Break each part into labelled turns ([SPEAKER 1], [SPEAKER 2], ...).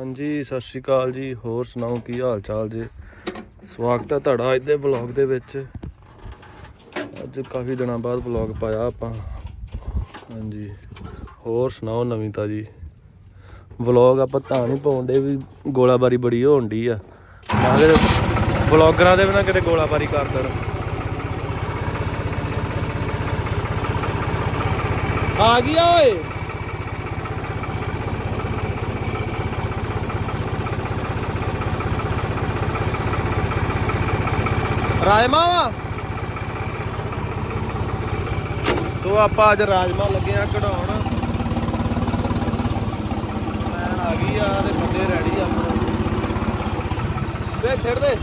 [SPEAKER 1] ਹਾਂਜੀ, ਸਤਿ ਸ਼੍ਰੀ ਅਕਾਲ ਜੀ। ਹੋਰ ਸੁਣਾਓ, ਕੀ ਹਾਲ ਚਾਲ ਜੀ? ਸਵਾਗਤ ਹੈ ਤੁਹਾਡਾ ਅੱਜ ਦੇ ਵਲੌਗ ਦੇ ਵਿੱਚ। ਅੱਜ ਕਾਫੀ ਦਿਨਾਂ ਬਾਅਦ ਵਲੌਗ ਪਾਇਆ ਆਪਾਂ। ਹਾਂਜੀ। ਹੋਰ ਸੁਣਾਓ ਨਵੀਂ ਤਾਜੀ? ਵਲੌਗ ਆਪਾਂ ਤਾਂ ਨਹੀਂ ਪਾਉਂਦੇ ਵੀ ਗੋਲਾਬਾਰੀ ਬੜੀ ਹੋਣ ਡਈ ਆ। ਨਾ ਵਲੌਗਰਾਂ ਦੇ ਵੀ ਨਾ ਕਿਤੇ ਗੋਲਾਬਾਰੀ ਕਰ ਦੇਣ।
[SPEAKER 2] ਆ ਗਿਆ ਓਏ। ਰਾਜਮਾ ਵਾ
[SPEAKER 1] ਸੋ ਆਪਾਂ ਅੱਜ ਰਾਜਮਾ ਲੱਗੇ ਆ ਕਢਾਉਣ। ਲੈਣ ਆ ਗਈ ਆ ਤੇ ਬੰਦੇ ਰੈਡੀ ਆ। ਆਪਣੇ
[SPEAKER 2] ਵੇ ਛੱਡ ਦੇ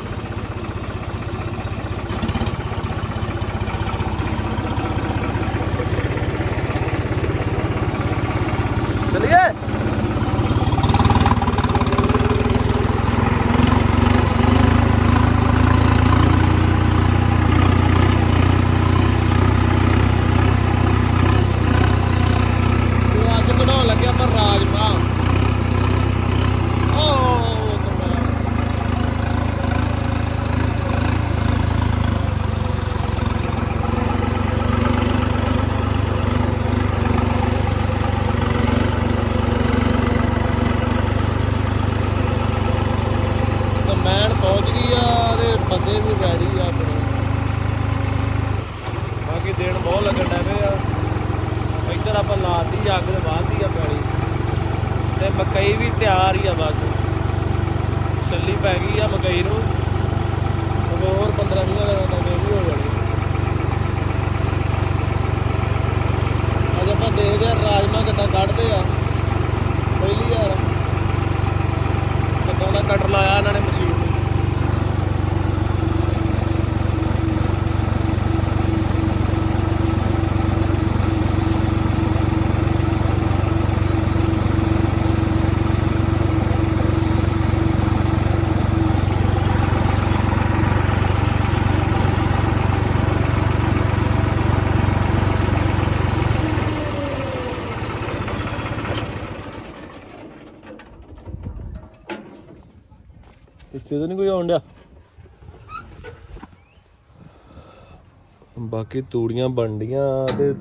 [SPEAKER 1] ਚਲਿਏ
[SPEAKER 2] ਤੂੰ ਅੱਜ ਬਣਾਉਣ ਲੱਗਿਆ ਪਰ ਰਾਜਮਾ ਓ ਕਮਰਾ ਕਮੈਨ ਪਹੁੰਚ ਗਈ ਆ ਤੇ ਬੰਦੇ ਵੀ ਰੈਡੀ ਆ ਆਪਣੇ
[SPEAKER 1] ਬਾਕੀ ਦਿਨ ਬਹੁਤ ਲੱਗਣ ਡੈ ਪਏ ਆ ਇੱਧਰ ਆਪਾਂ ਲਾਤੀ ਅੱਗ ਤੇ ਬਾਹਰਦੀ ਆ ਪੈਲੀ। ਤੇ ਮਕਈ ਵੀ ਤਿਆਰ ਹੀ ਆ ਬਸ। ਛੱਲੀ ਪੈ ਗਈ ਆ ਮਕਈ ਨੂੰ।
[SPEAKER 2] ਹੋਰ 15 20 ਦਿਨਾਂ ਤੱਕ ਇਹ ਵੀ ਹੋ ਜਾਣੀ। ਅੱਜ ਆਪਾਂ ਦੇਖਦੇ ਆ ਰਾਜਮਾ ਕਿੱਦਾਂ ਕੱਢਦੇ ਆ। ਪਹਿਲੀ ਯਾਰ
[SPEAKER 1] ਕਿੱਦਾਂ ਦਾ ਕਟਰ ਲਾਇਆ ਇਹਨਾਂ ਨੇ ਮਸ਼ੀਨ
[SPEAKER 2] ਤਾਂ ਨਹੀਂ ਕੋਈ ਆਉਣ ਡਿਆ।
[SPEAKER 1] ਬਾਕੀ ਤੂੜੀਆਂ ਬਣਡੀਆਂ ਤੇ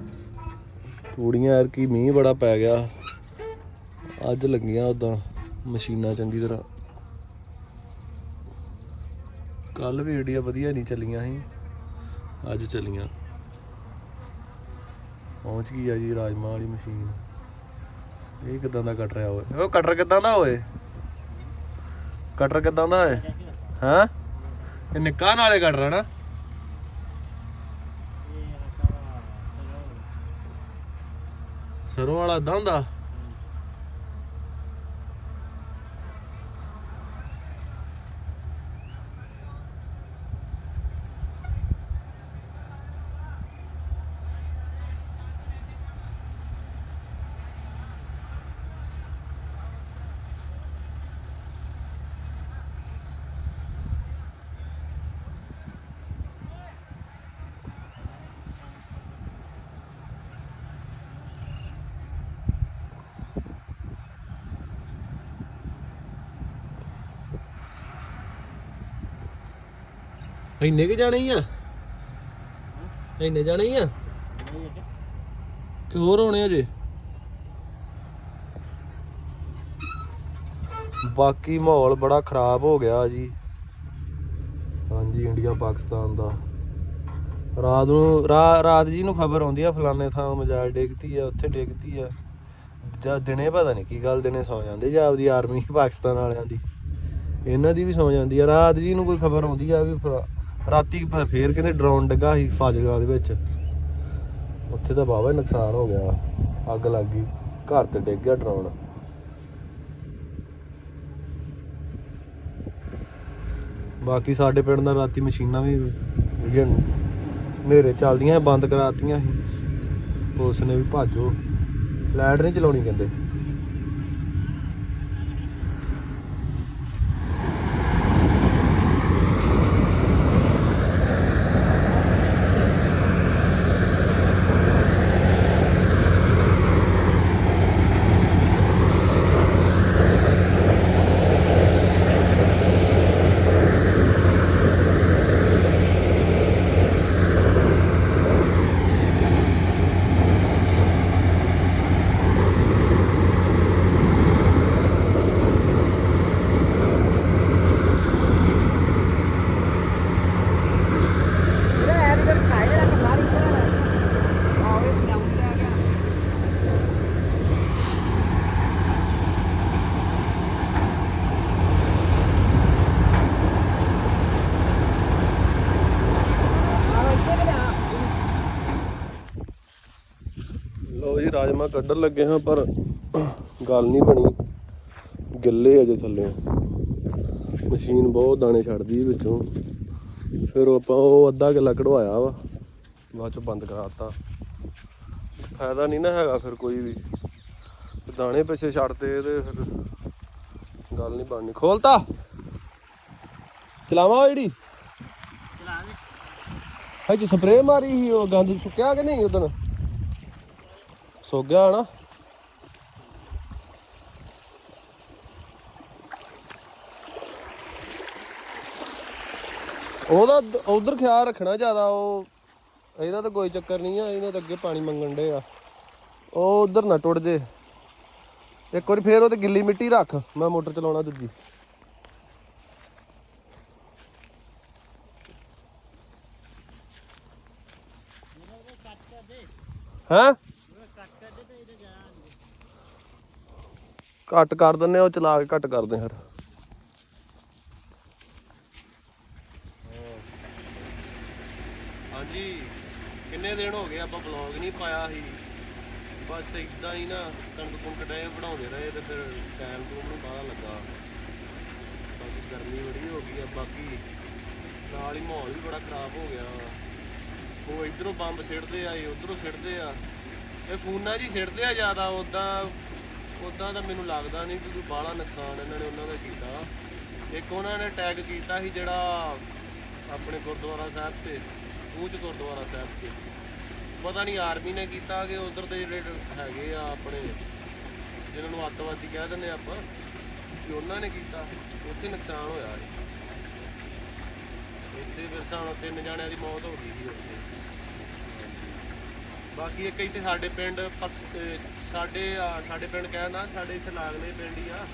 [SPEAKER 1] ਤੂੜੀਆਂ ਯਾਰ ਕੀ ਮੀਂਹ ਬੜਾ ਪੈ ਗਿਆ। ਅੱਜ ਲੱਗੀਆਂ ਉਦਾਂ ਮਸ਼ੀਨਾਂ ਚੰਗੀ ਤਰ੍ਹਾਂ। ਕੱਲ ਵੀ ਏਡੀਆਂ ਵਧੀਆ ਨਹੀਂ ਚੱਲੀਆਂ ਸੀ, ਅੱਜ ਚੱਲੀਆਂ। ਪਹੁੰਚ ਗਈ ਆ ਜੀ ਰਾਜਮਾ ਵਾਲੀ ਮਸ਼ੀਨ। ਇਹ ਕਿਦਾਂ ਦਾ ਕਟਰ ਆ ਓਏ ਉਹ ਕਟਰ ਕਿਦਾਂ ਦਾ ਓਏ ਕਟਰ ਕਿਦਾਂ ਦਾ ਓਏ ਹਾਂ? ਇਹ ਨਿੱਕਾ ਨਾਲੇ ਕਟਰ ਹੈ ਨਾ? ਸਰੋਂ ਵਾਲਾ ਏਦਾਂ
[SPEAKER 2] ਇੰਨੇ ਕਿ ਜਾਣੇ ਹੀ ਆ? ਇੰਨੇ ਜਾਣੇ ਹੀ ਆ? ਕਿ ਹੋਰ ਹੋਣੇ ਅਜੇ
[SPEAKER 1] ਬਾਕੀ ਮਾਹੌਲ ਬੜਾ ਖਰਾਬ ਹੋ ਗਿਆ ਜੀ। ਹਾਂਜੀ, ਇੰਡੀਆ ਪਾਕਿਸਤਾਨ ਦਾ। ਰਾਤ ਨੂੰ ਰਾਤ ਜੀ ਨੂੰ ਖਬਰ ਆਉਂਦੀ ਆ, ਫਲਾਣੇ ਥਾਂ ਮਜਾਲ ਡੇਗਤੀ ਆ, ਉੱਥੇ ਡੇਗਤੀ ਆ। ਜਾਂ ਦਿਨੇ ਪਤਾ ਨਹੀਂ ਕੀ ਗੱਲ, ਦਿਨੇ ਸੌ ਜਾਂਦੇ ਜਾਂ ਆਪਦੀ ਆਰਮੀ ਪਾਕਿਸਤਾਨ ਵਾਲਿਆਂ ਦੀ। ਇਹਨਾਂ ਦੀ ਵੀ ਸੌ ਜਾਂਦੀ ਆ। ਰਾਤ ਜੀ ਨੂੰ ਕੋਈ ਖਬਰ ਆਉਂਦੀ ਆ ਵੀ ਫ- ਰਾਤੀ ਫ- ਫੇਰ ਕਹਿੰਦੇ ਡਰੋਨ ਡੱਗਾ ਸੀ ਫਾਜ਼ਿਲਕਾ ਦੇ ਵਿੱਚ। ਉੱਥੇ ਤਾਂ ਬਾਵਾ ਨੁਕਸਾਨ ਹੋ ਗਿਆ। ਅੱਗ ਲੱਗ ਗਈ। ਘਰ ਤੇ ਡਿੱਗ ਗਿਆ ਡਰੋਨ ਬਾਕੀ ਸਾਡੇ ਪਿੰਡ ਦਾ ਰਾਤੀ ਮਸ਼ੀਨਾਂ ਵੀ ਜਿਹੜੀਆਂ ਹਨੇਰੇ ਚੱਲਦੀਆਂ, ਬੰਦ ਕਰਾਤੀਆਂ ਸੀ। ਪੁਲਿਸ ਨੇ ਵੀ ਭਾਜੋ ਲਾਈਟ ਨਹੀਂ ਚਲਾਉਣੀ ਕਹਿੰਦੇ। ਜੀ ਰਾਜਮਾ ਕੱਢਣ ਲੱਗੇ ਹਾਂ ਪਰ ਗੱਲ ਨਹੀਂ ਬਣੀ। ਗਿੱਲੇ ਅਜੇ ਥੱਲੇ। ਮਸ਼ੀਨ ਬਹੁਤ ਦਾਣੇ ਛੱਡਦੀ ਵਿੱਚੋਂ। ਫਿਰ ਆਪਾਂ ਉਹ ਅੱਧਾ ਕਿੱਲਾ ਕਢਵਾਇਆ ਵਾ। ਬਾਅਦ ਚ ਬੰਦ ਕਰਾਤਾ। ਫਾਇਦਾ ਨਹੀਂ ਨਾ ਹੈਗਾ ਫਿਰ ਕੋਈ ਵੀ। ਦਾਣੇ ਪਿੱਛੇ ਛੱਡਦੇ ਤੇ ਫਿਰ ਗੱਲ ਨਹੀਂ ਬਣਨੀ। ਖੋਲਤਾ। ਚਲਾਵਾ ਉਹ ਜਿਹੜੀ?
[SPEAKER 2] ਚਲਾ ਦੇ।
[SPEAKER 1] ਸਪਰੇਅ ਮਾਰੀ ਸੀ ਉਹ ਗੰਦ ਸੁੱਕਿਆ ਕਿ ਨਹੀਂ ਉਦੋਂ? ਸੁੱਕ ਗਿਆ ਹਨਾ। ਉਹਦਾ ਉਧਰ ਖਿਆਲ ਰੱਖਣਾ ਜ਼ਿਆਦਾ, ਉਹ ਇਹਦਾ ਤਾਂ ਕੋਈ ਚੱਕਰ ਨਹੀਂ ਆ, ਇਹਨੇ ਤਾਂ ਅੱਗੇ ਪਾਣੀ ਮੰਗਣ ਡੇ ਆ। ਉਹ ਉਧਰ ਨਾ ਟੁੱਟ ਜੇ। ਇੱਕ ਵਾਰੀ ਫੇਰ ਉਹ ਤੇ ਗਿੱਲੀ ਮਿੱਟੀ ਰੱਖ, ਮੈਂ ਮੋਟਰ ਚਲਾਉਣਾ ਦੂਜੀ। ਹੈਂ? ਘੱਟ ਕਰ ਦਿੰਨੇ ਉਹ ਚਲਾ ਕੇ ਘੱਟ ਕਰਦੇ ਫਿਰ। ਹਾਂਜੀ, ਕਿੰਨੇ ਦਿਨ ਹੋ ਗਏ ਆਪਾਂ ਬਲੌਗ ਨਹੀਂ ਪਾਇਆ ਸੀ। ਬਸ ਇਦਾਂ ਹੀ ਨਾ, ਕਣਕ ਕੁਣਕ ਡੇ ਬਣਾਉਂਦੇ ਰਹੇ ਤੇ ਫਿਰ ਟਾਈਮ ਟੂਮ ਨੂੰ ਪਤਾ ਲੱਗਾ। ਬਾਕੀ ਗਰਮੀ ਬੜੀ ਹੋ ਗਈ ਆ, ਬਾਕੀ ਨਾਲ ਹੀ ਮਾਹੌਲ ਵੀ ਬੜਾ ਖਰਾਬ ਹੋ ਗਿਆ। ਉਹ ਇਧਰੋਂ ਬੰਬ ਸਿੱਟਦੇ ਆ, ਇਹ ਉਧਰੋਂ ਸਿੱਟਦੇ ਆ। ਇਹ ਫੋਨਾਂ 'ਚ ਹੀ ਸਿੱਟਦੇ ਆ ਜ਼ਿਆਦਾ ਉਦਾਂ ਉਦਾਂ ਤਾਂ ਮੈਨੂੰ ਲੱਗਦਾ ਨਹੀਂ ਕਿ ਕੋਈ ਬਾਹਲਾ ਨੁਕਸਾਨ ਇਹਨਾਂ ਨੇ ਉਹਨਾਂ ਦਾ ਕੀਤਾ। ਇੱਕ ਉਹਨਾਂ ਨੇ ਟੈਗ ਕੀਤਾ ਸੀ ਜਿਹੜਾ ਆਪਣੇ ਗੁਰਦੁਆਰਾ ਸਾਹਿਬ ਤੇ ਉੱਚ ਗੁਰਦੁਆਰਾ ਸਾਹਿਬ ਤੇ। ਪਤਾ ਨਹੀਂ ਆਰਮੀ ਨੇ ਕੀਤਾ ਕਿ ਉਧਰ ਦੇ ਜਿਹੜੇ ਹੈਗੇ ਆ ਆਪਣੇ, ਜਿਹਨਾਂ ਨੂੰ ਅੱਤਵਾਦੀ ਕਹਿ ਦਿੰਦੇ ਆਪਾਂ ਕਿ ਉਹਨਾਂ ਨੇ ਕੀਤਾ। ਉੱਥੇ ਨੁਕਸਾਨ ਹੋਇਆ ਇੱਥੇ ਫਿਰ ਸਾਨੂੰ ਤਿੰਨ ਜਣਿਆਂ ਦੀ ਮੌਤ ਹੋ ਗਈ ਸੀ ਉੱਥੇ। ਬਾਕੀ ਇੱਕ ਇੱਥੇ ਸਾਡੇ ਪਿੰਡ ਪਕਸ- ਅਹ ਸਾਡੇ ਆ, ਸਾਡੇ ਪਿੰਡ ਕਹਿੰਦਾ ਸਾਡੇ ਇੱਥੇ ਲਾਗਲੇ ਪਿੰਡ ਹੀ ਆ।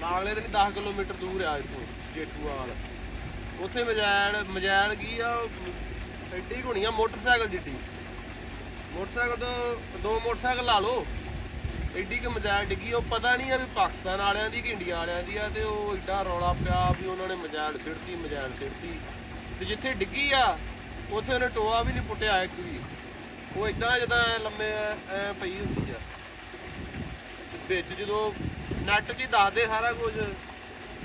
[SPEAKER 1] ਲਾਗਲੇ ਤੇ ਨਹੀਂ 10 ਕਿਲੋਮੀਟਰ ਦੂਰ ਆ ਇੱਥੋਂ ਜੇਠੂਵਾਲ ਉੱਥੇ ਮਜੈਲ ਮਜੈਲ ਕੀ ਆ ਉਹ ਐਡੀ ਹੋਣੀ ਆ ਮੋਟਰਸਾਈਕਲ ਜਿੱਡੀ। ਮੋਟਰਸਾਈਕਲ ਤੋਂ ਦੋ ਮੋਟਰਸਾਈਕਲ ਲਾ ਲਓ। ਐਡੀ ਕਿ ਮਜਾਇਲ ਡਿੱਗੀ ਉਹ ਪਤਾ ਨਹੀਂ ਆ ਵੀ ਪਾਕਿਸਤਾਨ ਵਾਲਿਆਂ ਦੀ ਕਿ ਇੰਡੀਆ ਵਾਲਿਆਂ ਦੀ ਆ ਤੇ ਉਹ ਐਡਾ ਰੌਲਾ ਪਿਆ ਵੀ ਉਹਨਾਂ ਨੇ ਮਜਾਇਲ ਸਿੱਟਤੀ ਮਜਾਇਲ ਸਿੱਟਤੀ। ਤੇ ਜਿੱਥੇ ਡਿੱਗੀ ਆ ਉੱਥੇ ਉਹਨੇ ਟੋਆ ਵੀ ਨਹੀਂ ਪੁੱਟਿਆ ਇੱਕ ਵੀ। ਉਹ ਇਦਾਂ ਜਦਾਂ ਲੰਮੇ ਐ ਪਈ ਹੁੰਦੀ ਆ। ਵਿੱਚ ਜਦੋਂ ਨੈਟ 'ਚ ਹੀ ਦੱਸਦੇ ਸਾਰਾ ਕੁਝ,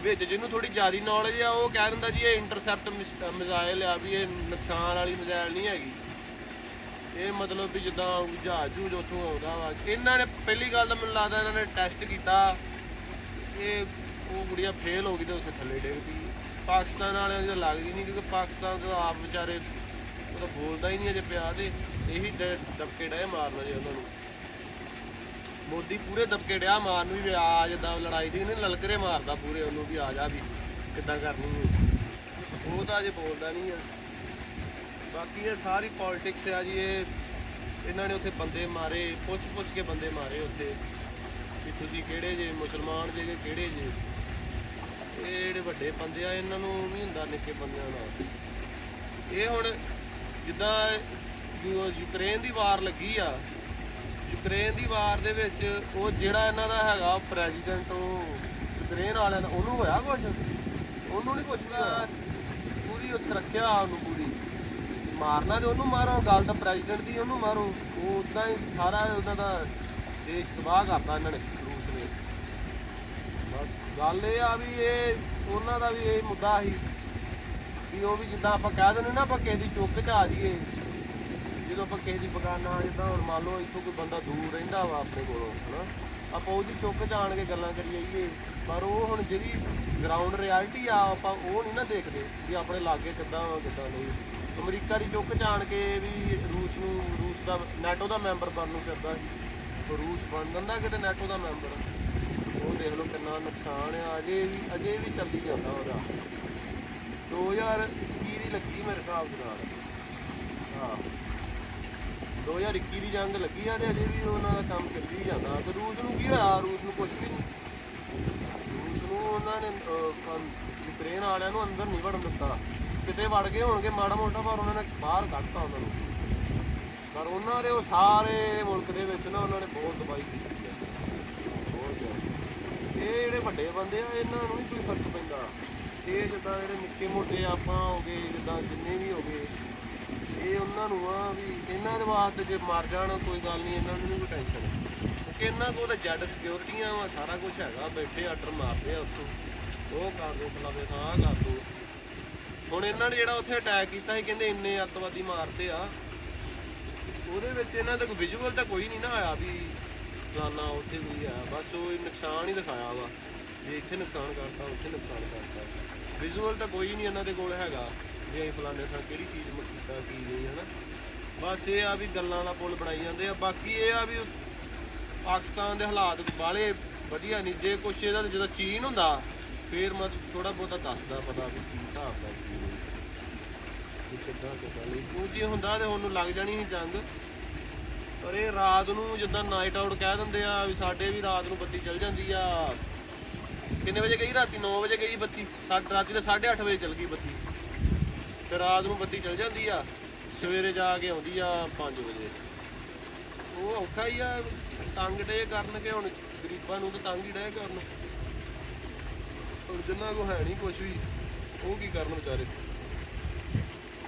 [SPEAKER 1] ਵਿੱਚ ਜਿਹਨੂੰ ਥੋੜੀ ਜ਼ਿਆਦਾ ਨੌਲੇਜ ਆ, ਉਹ ਕਹਿ ਦਿੰਦਾ ਜੀ ਇਹ ਇੰਟਰਸੈਪਟ ਮਿਜ਼ਾਈਲ ਆ ਵੀ ਇਹ ਨੁਕਸਾਨ ਵਾਲੀ ਮਿਜ਼ਾਈਲ ਨਹੀਂ ਹੈਗੀ। ਇਹ ਮਤਲਬ ਵੀ ਜਿੱਦਾਂ ਜਹਾਜ਼ ਜੂਜ ਉੱਥੋਂ ਆਉਂਦਾ ਵਾ। ਇਹਨਾਂ ਨੇ ਪਹਿਲੀ ਗੱਲ ਤਾਂ ਮੈਨੂੰ ਲੱਗਦਾ ਇਹਨਾਂ ਨੇ ਟੈਸਟ ਕੀਤਾ। ਇਹ, ਉਹ ਗੁੜੀਆ ਫੇਲ ਹੋ ਗਈ ਤੇ ਉੱਥੇ ਥੱਲੇ ਡਿੱਗ ਪਈ। ਪਾਕਿਸਤਾਨ ਵਾਲਿਆਂ ਦੀ ਤਾਂ ਲੱਗਦੀ ਨਹੀਂ ਕਿਉਂਕਿ ਪਾਕਿਸਤਾਨ ਤੋਂ ਆਪ ਵਿਚਾਰੇ ਉਹ ਤਾਂ ਬੋਲਦਾ ਹੀ ਨਹੀਂ ਅਜੇ ਪਿਆ ਤੇ ਇਹੀ ਡ- ਦਬਕੇ ਡਏ ਮਾਰਨਾ ਜੇ ਉਹਨਾਂ ਨੂੰ। ਮੋਦੀ ਪੂਰੇ ਦਬਕੇ ਡਿਆ ਮਾਰਨ ਨੂੰ ਵੀ ਆ ਜਿੱਦਾਂ ਲੜਾਈ ਦੀ ਨਹੀਂ ਲਲਕਰੇ ਮਾਰਦਾ ਪੂਰੇ ਉਹਨੂੰ ਵੀ ਆ ਜਾ ਵੀ, ਕਿੱਦਾਂ ਕਰਨੀ ਹੈ। ਉਹ ਤਾਂ ਅਜੇ ਬੋਲਦਾ ਨਹੀਂ ਆ ਬਾਕੀ ਇਹ ਸਾਰੀ ਪੋਲਿਟਿਕਸ ਆ ਜੀ, ਇਹ ਇਹਨਾਂ ਨੇ ਉੱਥੇ ਬੰਦੇ ਮਾਰੇ ਪੁੱਛ ਪੁੱਛ ਕੇ ਬੰਦੇ ਮਾਰੇ ਉੱਥੇ, ਵੀ ਤੁਸੀਂ ਕਿਹੜੇ ਜੇ, ਮੁਸਲਮਾਨ ਜੇ ਕਿ ਕਿਹੜੇ ਜੇ। ਇਹ ਜਿਹੜੇ ਵੱਡੇ ਬੰਦੇ ਆ, ਇਹਨਾਂ ਨੂੰ ਵੀ ਹੁੰਦਾ ਨਿੱਕੇ ਬੰਦਿਆਂ ਨਾਲ। ਇਹ ਹੁਣ ਜਿੱਦਾਂ ਯੂ- ਯੂਕਰੇਨ ਦੀ ਵਾਰ ਲੱਗੀ ਆ ਯੂਕਰੇਨ ਦੀ ਵਾਰ ਦੇ ਵਿੱਚ ਉਹ ਜਿਹੜਾ ਇਹਨਾਂ ਦਾ ਹੈਗਾ ਪ੍ਰੈਜ਼ੀਡੈਂਟ ਉਹ ਯੂਕਰੇਨ ਵਾਲਿਆਂ ਦਾ ਉਹਨੂੰ ਹੋਇਆ ਕੁਝ ਉਹਨੂੰ ਨਹੀਂ ਕੁਝ ਪੂਰੀ ਉਹ ਸੁਰੱਖਿਆ ਉਹਨੂੰ ਪੂਰੀ। ਮਾਰਨਾ ਤੇ ਉਹਨੂੰ ਮਾਰੋ ਗੱਲ ਤਾਂ ਪ੍ਰੈਜ਼ੀਡੈਂਟ ਦੀ ਉਹਨੂੰ ਮਾਰੋ। ਉਹ ਉਦਾਂ ਹੀ ਸਾਰਾ ਉਹਨਾਂ ਦਾ ਦੇਸ਼ ਤਬਾਹ ਕਰਤਾ ਇਹਨਾਂ ਨੇ ਰੂਸ ਨੇ। ਬਸ ਗੱਲ ਇਹ ਆ ਵੀ ਇਹ ਉਹਨਾਂ ਦਾ ਵੀ ਇਹ ਮੁੱਦਾ ਸੀ। ਵੀ ਉਹ ਵੀ ਜਿੱਦਾਂ ਆਪਾਂ ਕਹਿ ਦਿੰਦੇ ਨਾ ਆਪਾਂ ਕਿਸੇ ਦੀ ਚੁੱਕ ਚ ਆ ਜਾਈਏ ਜਦੋਂ ਆਪਾਂ ਕਿਸੇ ਦੀ ਬਗਾਨਾ, ਜਿੱਦਾਂ ਹੁਣ ਮੰਨ ਲਓ ਇੱਥੋਂ ਕੋਈ ਬੰਦਾ ਦੂਰ ਰਹਿੰਦਾ ਵਾ ਆਪਣੇ ਕੋਲੋਂ, ਹਨਾ। ਆਪਾਂ ਉਹਦੀ ਚੁੱਕ ਚ ਆਣ ਕੇ ਗੱਲਾਂ ਕਰੀ ਜਾਈਏ ਪਰ ਉਹ ਹੁਣ ਜਿਹੜੀ ਗਰਾਊਂਡ ਰਿਐਲਿਟੀ ਆ, ਆਪਾਂ ਉਹ ਨਹੀਂ ਨਾ ਦੇਖਦੇ ਵੀ ਆਪਣੇ ਲਾਗੇ ਕਿੱਦਾਂ ਵਾ, ਕਿੱਦਾਂ ਨਹੀਂ। ਅਮਰੀਕਾ ਦੀ ਚੁੱਕ ਚ ਆਣ ਕੇ ਵੀ ਰੂਸ ਨੂੰ, ਰੂਸ ਦਾ, ਨਾਟੋ ਦਾ ਮੈਂਬਰ ਬਣਨ ਨੂੰ ਫਿਰਦਾ ਸੀ। ਰੂਸ ਬਣ ਜਾਂਦਾ ਕਿਤੇ ਨਾਟੋ ਦਾ ਮੈਂਬਰ। ਉਹ ਦੇਖ ਲਓ ਕਿੰਨਾ ਨੁਕਸਾਨ ਆ, ਅਜੇ ਵੀ ਅਜੇ ਵੀ ਚੱਲੀ ਜਾਂਦਾ ਉਹਦਾ। 2021 ਦੀ ਲੱਗੀ ਮੇਰੇ ਹਿਸਾਬ ਦੇ ਨਾਲ। ਹਾਂ। 2021 ਦੀ ਜੰਗ ਲੱਗੀ ਆ ਤੇ ਅਜੇ ਵੀ ਉਹਨਾਂ ਦਾ ਕੰਮ ਚੱਲੀ ਜਾਂਦਾ। ਤੇ ਰੂਸ ਨੂੰ ਕੀ ਹੋਇਆ? ਰੂਸ ਨੂੰ ਕੁਝ ਵੀ ਨਹੀਂ। ਰੂਸ ਨੂੰ ਉਹਨਾਂ ਨੇ ਯੂਕਰੇਨ ਵਾਲਿਆਂ ਨੂੰ ਅੰਦਰ ਨਹੀਂ ਵੜਨ ਦਿੱਤਾ। ਕਿਤੇ ਵੜ ਗਏ ਹੋਣਗੇ ਮਾੜਾ ਮੋਟਾ, ਪਰ ਉਹਨਾਂ ਨੇ ਬਾਹਰ ਕੱਢਤਾ ਉਹਨਾਂ ਨੂੰ। ਪਰ ਉਹਨਾਂ ਦੇ ਉਹ ਸਾਰੇ ਮੁਲਕ ਦੇ ਵਿੱਚ ਨਾ ਉਹਨਾਂ ਨੇ ਬਹੁਤ ਦਬਾਈ ਕੀਤੀ ਹੈ ਬਹੁਤ ਜ਼ਿਆਦਾ। ਇਹ ਜਿਹੜੇ ਵੱਡੇ ਬੰਦੇ ਆ, ਇਹਨਾਂ ਨੂੰ ਵੀ ਕੋਈ ਫ਼ਰਕ ਪੈਂਦਾ। ਇਹ ਜਿੱਦਾਂ ਜਿਹੜੇ ਨਿੱਕੇ ਮੋਟੇ ਆਪਾਂ ਹੋ ਗਏ, ਜਿੱਦਾਂ ਜਿੰਨੇ ਵੀ ਹੋ ਗਏ, ਇਹ ਉਹਨਾਂ ਨੂੰ ਆ ਵੀ ਇਹਨਾਂ ਦੇ ਵਾਸਤੇ ਜੇ ਮਰ ਜਾਣ, ਕੋਈ ਗੱਲ ਨਹੀਂ, ਇਹਨਾਂ ਨੂੰ ਨਹੀਂ ਕੋਈ ਟੈਨਸ਼ਨ ਕਿਉਂਕਿ ਇਹਨਾਂ ਕੋਲ ਤਾਂ ਜੈਡ ਸਿਕਿਉਰਿਟੀਆਂ ਵਾ, ਸਾਰਾ ਕੁਝ ਹੈਗਾ, ਬੈਠੇ ਆਰਡਰ ਮਾਰਦੇ ਆ ਉੱਥੋਂ। ਉਹ ਕਰ ਦੋ ਫਲਾਵੇ ਥਾਂ ਕਰ ਦੋ। ਹੁਣ ਇਹਨਾਂ ਨੇ ਜਿਹੜਾ ਉੱਥੇ ਅਟੈਕ ਕੀਤਾ ਸੀ, ਕਹਿੰਦੇ ਇੰਨੇ ਅੱਤਵਾਦੀ ਮਾਰਦੇ ਆ। ਉਹਦੇ ਵਿੱਚ ਇਹਨਾਂ ਦਾ ਕੋਈ ਵਿਜ਼ੂਅਲ ਤਾਂ ਕੋਈ ਨਹੀਂ ਨਾ ਆਇਆ ਵੀ ਫਲਾਨਾ ਉੱਥੇ ਵੀ ਆ, ਬਸ ਉਹ ਨੁਕਸਾਨ ਹੀ ਦਿਖਾਇਆ ਵਾ। ਜੇ ਇੱਥੇ ਨੁਕਸਾਨ ਕਰਤਾ, ਉੱਥੇ ਨੁਕਸਾਨ ਕਰਤਾ। ਵਿਜ਼ੂਅਲ ਤਾਂ ਕੋਈ ਨਹੀਂ ਇਹਨਾਂ ਦੇ ਕੋਲ ਹੈਗਾ, ਵੀ ਅਸੀਂ ਫਲਾਣੇ ਥਾਂ ਕਿਹੜੀ ਚੀਜ਼ ਮ ਕੀ ਨਹੀਂ, ਹਨਾ? ਬਸ ਇਹ ਆ ਵੀ ਗੱਲਾਂ ਦਾ ਪੁੱਲ ਬਣਾਈ ਜਾਂਦੇ ਆ, ਬਾਕੀ ਇਹ ਆ ਵੀ ਪਾਕਿਸਤਾਨ ਦੇ ਹਾਲਾਤ ਬਾਲੇ ਵਧੀਆ ਨਹੀਂ, ਜੇ ਕੁਛ ਇਹਦਾ ਜਦੋਂ ਚੀਨ ਹੁੰਦਾ, ਫੇਰ ਮੈਂ ਥੋੜਾ ਬਹੁਤਾ ਦੱਸਦਾ ਪਤਾ ਵੀ ਕੀ ਹਿਸਾਬ ਦਾ ਕੀ ਨਹੀਂ। ਕਿੱਦਾਂ ਕਿੱਦਾਂ ਨਹੀਂ। ਕਿਉਂ ਜੇ ਹੁੰਦਾ ਤੇ ਉਹਨੂੰ ਲੱਗ ਜਾਣੀ ਸੀ ਜੰਗ। ਪਰ ਇਹ ਰਾਤ ਨੂੰ ਜਿੱਦਾਂ ਨਾਈਟ ਆਊਟ ਕਹਿ ਦਿੰਦੇ ਆ ਵੀ ਸਾਡੇ ਵੀ ਰਾਤ ਨੂੰ ਬੱਤੀ ਚੱਲ ਜਾਂਦੀ ਆ। ਕਿੰਨੇ ਵਜੇ ਗਈ ਰਾਤੀ? 9 ਵਜੇ ਗਈ ਬੱਤੀ। ਸਾਡ ਰਾਤੀ ਦੇ 8:30 ਵਜੇ ਚਲ ਗਈ ਬੱਤੀ। ਤੇ ਰਾਤ ਨੂੰ ਬੱਤੀ ਚਲ ਜਾਂਦੀ ਆ। ਸਵੇਰੇ ਜਾ ਕੇ ਆਉਂਦੀ ਆ 5 ਵਜੇ। ਉਹ ਔਖਾ ਹੀ ਆ, ਤੰਗ ਡੇ ਕਰਨ ਕਿ ਹੁਣ ਗਰੀਬਾਂ ਨੂੰ ਤਾਂ ਤੰਗ ਹੀ ਡੇ ਕਰਨ। ਹੁਣ ਜਿੰਨਾ ਕੋ ਹੈ ਨਹੀਂ ਕੁਝ ਵੀ, ਉਹ ਕੀ ਕਰਨ ਵਿਚਾਰੇ?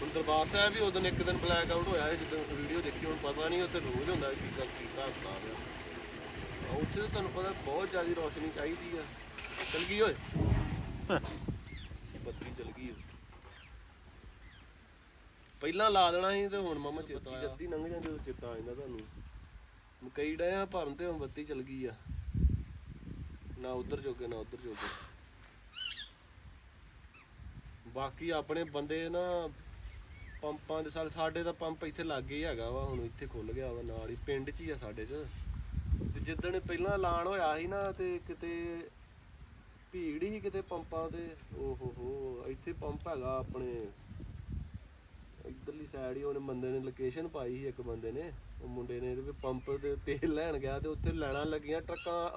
[SPEAKER 1] ਹੁਣ ਦਰਬਾਰ ਸਾਹਿਬ ਵੀ ਉਦੋਂ ਇੱਕ ਦਿਨ ਬਲੈਕ ਆਊਟ ਹੋਇਆ ਸੀ ਜਿੱਦਣ ਵੀਡੀਓ ਦੇਖੀ, ਹੁਣ ਪਤਾ ਨਹੀਂ ਉੱਥੇ ਰੋਜ਼ ਹੁੰਦਾ ਕੀ ਗੱਲ ਕੀ ਹਿਸਾਬ ਕਿਤਾਬ ਆ ਉੱਥੇ ਤਾਂ ਤੁਹਾਨੂੰ ਪਤਾ ਬਹੁਤ ਜ਼ਿਆਦਾ ਰੋਸ਼ਨੀ ਚਾਹੀਦੀ ਆ। ਚਲ ਗਈ ਓਏ। ਬੱਤੀ ਚਲ ਗਈ ਪਹਿਲਾਂ ਲਾ ਦੇਣਾ ਸੀ ਤੇ ਹੁਣ ਮਾਮਾ ਚੇਤਾ ਜੱਦੀ ਲੰਘ ਜਾਂਦੇ ਉਦੋਂ ਚੇਤਾ ਆ ਜਾਂਦਾ ਤੁਹਾਨੂੰ। ਮਕਈ ਡਏ ਆ ਭਰਨ ਤੇ ਹੁਣ ਬੱਤੀ ਚਲ ਗਈ ਆ। ਨਾ ਉਧਰ ਜੋਗੇ ਨਾ ਉਧਰ ਜੋਗੇ। ਬਾਕੀ ਆਪਣੇ ਬੰਦੇ ਨਾ ਪੰਪਾਂ ਦੇ ਸਾਲ ਸਾਡੇ ਤਾਂ ਪੰਪ ਇੱਥੇ ਲਾਗੇ ਹੀ ਹੈਗਾ ਵਾ ਹੁਣ ਇੱਥੇ ਖੁੱਲ ਗਿਆ ਵਾ ਨਾਲ ਹੀ ਪਿੰਡ 'ਚ ਹੀ ਆ ਸਾਡੇ 'ਚ। ਤੇ ਜਿੱਦਣ ਪਹਿਲਾਂ ਐਲਾਨ ਹੋਇਆ ਸੀ ਨਾ ਤੇ ਕਿਤੇ ਭੀੜ ਹੀ ਕਿਤੇ ਪੰਪਾਂ ਤੇ ਓਹੋ ਹੋ ਇੱਥੇ ਪੰਪ ਹੈਗਾ ਆਪਣੇ। ਇਧਰਲੀ ਸਾਈਡ ਹੀ ਉਹਨੇ ਬੰਦੇ ਨੇ ਲੋਕੇਸ਼ਨ ਪਾਈ ਸੀ ਇੱਕ ਬੰਦੇ ਨੇ, ਉਹ ਮੁੰਡੇ ਨੇ ਇਹਦੇ ਵੀ ਪੰਪ ਤੇ ਤੇਲ ਲੈਣ ਗਿਆ ਤੇ ਉੱਥੇ ਲੈਣਾ ਲੱਗੀਆਂ ਟਰੱਕਾਂ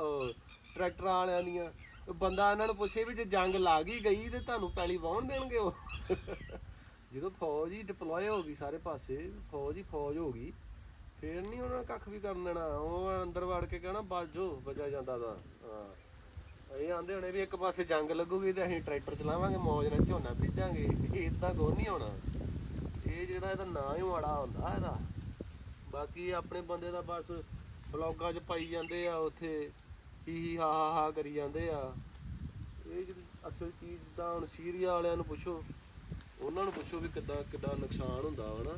[SPEAKER 1] ਟਰੈਕਟਰਾਂ ਵਾਲਿਆਂ ਦੀਆਂ। ਬੰਦਾ ਇਹਨਾਂ ਨੂੰ ਪੁੱਛੇ ਵੀ ਜੇ ਜੰਗ ਲੱਗ ਹੀ ਗਈ ਤੇ ਤੁਹਾਨੂੰ ਪੈਲੀ ਵਾਹਣ ਦੇਣਗੇ ਉਹ? ਜਦੋਂ ਫੌਜ ਹੀ ਡਿਪਲੋਏ ਹੋ ਗਈ ਸਾਰੇ ਪਾਸੇ, ਫੌਜ ਹੀ ਫੌਜ ਹੋ ਗਈ, ਫੇਰ ਨਹੀਂ ਉਹਨਾਂ ਨੇ ਕੱਖ ਵੀ ਕਰਨ ਦੇਣਾ। ਉਹ ਅੰਦਰ ਵੜ ਕੇ ਕਹਿਣਾ ਬਾਜੋ ਬਜਾ ਜਾਂਦਾ ਦਾ ਹਾਂ। ਇਹ ਆਂਦੇ ਹੋਣੇ ਵੀ ਇੱਕ ਪਾਸੇ ਜੰਗ ਲੱਗੂਗੀ ਤੇ ਅਸੀਂ ਟਰੈਕਟਰ ਚਲਾਵਾਂਗੇ, ਮੌਜ ਨਾਲ ਝੋਨਾ ਬੀਜਾਂਗੇ ਇਦਾਂ ਕੋਈ ਨਹੀਂ ਹੋਣਾ ਇਹ ਜਿਹੜਾ ਇਹਦਾ ਨਾਂ ਹੀ ਮਾੜਾ ਹੁੰਦਾ ਇਹਦਾ। ਬਾਕੀ ਆਪਣੇ ਬੰਦੇ ਦਾ ਬਸ ਬਲੌਗਾਂ 'ਚ ਪਾਈ ਜਾਂਦੇ ਆ, ਉੱਥੇ ਹੀ ਹੀ ਹਾ ਹਾ ਹਾ ਕਰੀ ਜਾਂਦੇ ਆ। ਇਹ ਜਿਹੜੀ ਅਸਲ ਚੀਜ਼ ਦਾ ਹੁਣ ਸੀਰੀਆ ਵਾਲਿਆਂ ਨੂੰ ਪੁੱਛੋ, ਉਹਨਾਂ ਨੂੰ ਪੁੱਛੋ ਵੀ ਕਿੱਦਾਂ ਕਿੱਦਾਂ ਨੁਕਸਾਨ ਹੁੰਦਾ ਵਾ